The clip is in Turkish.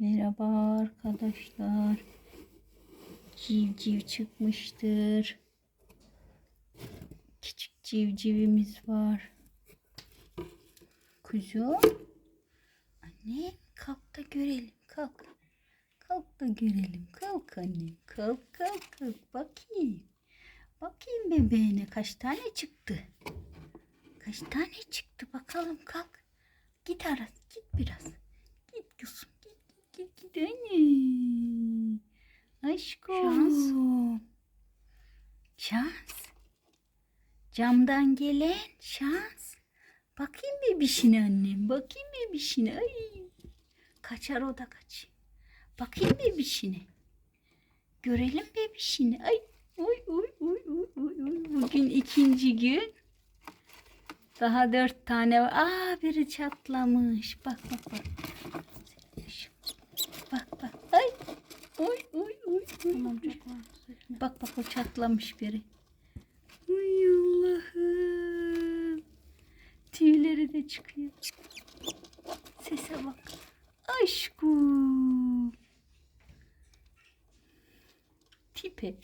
Merhaba arkadaşlar. Civciv çıkmıştır. Küçük civcivimiz var. Kuzum. Anne kalk da görelim. Kalk. Kalk da görelim. Kalk annem. Kalk kalk kalk. Bakayım. Bakayım bebeğine kaç tane çıktı. Kaç tane çıktı bakalım kalk. Git Aras git biraz. Git git anne. Aşkım. Şans. Camdan gelen şans. Bakayım bebişine annem. Bakayım bebişine. Ay. Kaçar o da kaç. Bakayım bebişine. Görelim bebişini. Ay. Oy oy oy oy oy oy. Bugün ikinci gün. Daha dört tane var. Aa biri çatlamış. Bak bak. Bak bak. Ay. Oy oy oy. oy. Bak bak o çatlamış biri. Ay Allah'ım. Tüyleri de çıkıyor. Sese bak. Aşkım. Tipe.